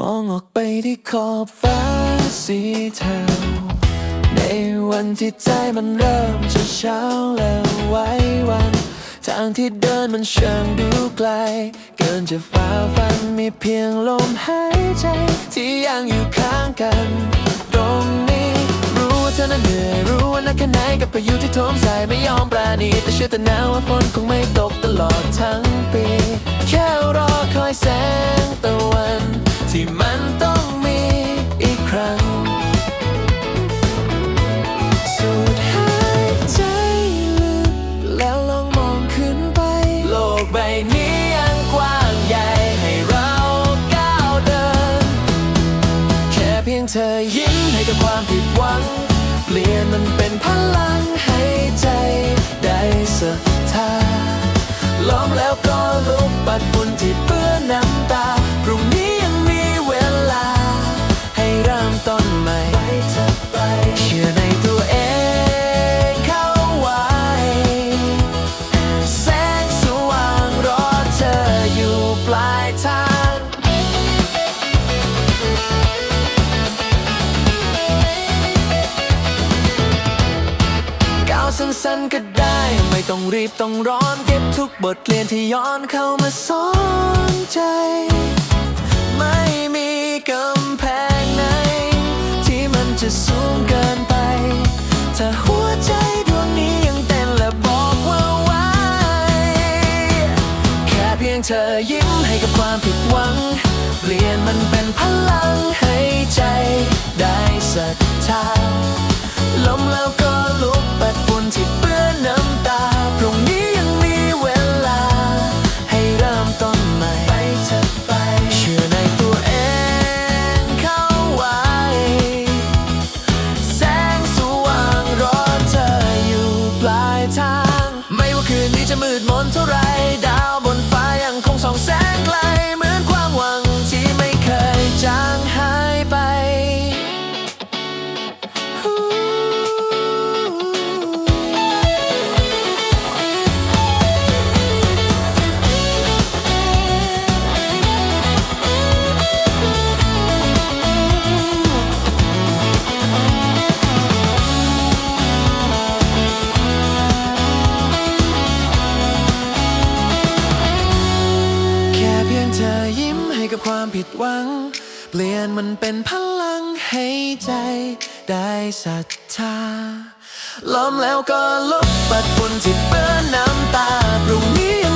มองออกไปที่ขอบฟ้าสีเทาในวันที่ใจมันเริ่มจะเช้าแล้วไว้วัน ทางที่เดินมันเช่างดูไกล เกินจะฝ่าฟันมีเพียงลมหายใจ ที่ยังอยู่ข้างกัน ตรงนี้รู้ว่าเธอนั้นเหนื่อยรู้ว่านักแค่ไหนกับพายุที่โถมใส่ไม่ยอมปราณีแต่เชื่อแต่นะว่าฝนคงไม่ตกตลอดทั้งปี กใบนี้ยังกว้างใหญ่ให้เราก้าวเดิน แค่เพียงเธอยิ้มให้กับความผิดหวัง เปลี่ยนมันเป็นพลังให้ใจได้ศรัทธาล้อมแล้วก็ลุกปัดฝุ่นที่เปื้อนน้ำตา สั้นๆก็ได้ ไม่ต้องรีบต้องร้อน เก็บทุกบทเรียนที่ย้อนเข้ามาสอนใจ ไม่มีกำแพงไหน ที่มันจะสูงเกินไป ถ้าหัวใจดวงนี้ยังเต้นและบอกว่าไหวแค่เพียงเธอยิ้มให้กับความผิดหวัง เปลี่ยนมันเป็นพลังให้ใจได้ศรัทธาล้ มืดมนเท่าไร แค่เพียงเธอยิ้มให้กับความผิดหวัง เปลี่ยนมันเป็นพลังให้ใจได้ศรัทธาล้มแล้วก็ลุกปัดฝุ่นที่เปื้อนน้ำตาพรุ่งนี้